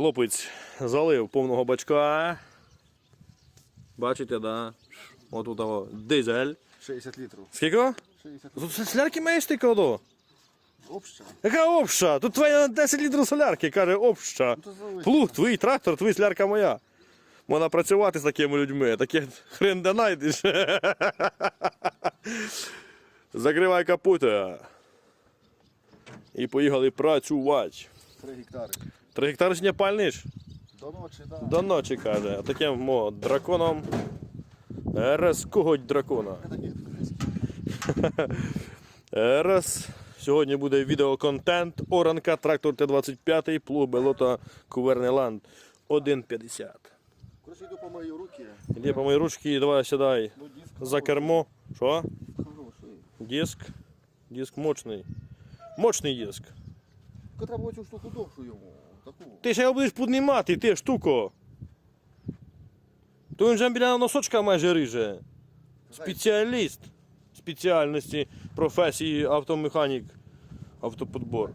Хлопець залив повного бачка. Бачите, да? От тут того дизель. 60 літрів. Скільки? 60 Тут солярки маєш ти коло? Обща. Яка обща? Тут твоя 10 літрів солярки, каже, обща. залишиться. Плуг, твій трактор, твій солярка моя. Можна працювати з такими людьми, таке хрен де знайдеш. Закривай капута. І поїхали працювати. 3 гектари. Три гектари не пальниш? До ночі, да. До ночі каже. А таким мо, драконом. Розкоготь дракона. Раз. Сьогодні буде відеоконтент. Оранка, трактор Т-25, плуг Белота Кувернеланд 1,50. Коротше, йду по мої руки. Іди по мої ручки, давай сідай Ну, за кермо. Що? Диск. Диск мощний. Мощний диск. Треба цю штуку довшу йому. Таку. Ти ще його будеш піднімати, ти штуко. То він вже біля носочка майже риже. Спеціаліст спеціальності професії автомеханік, автоподбор.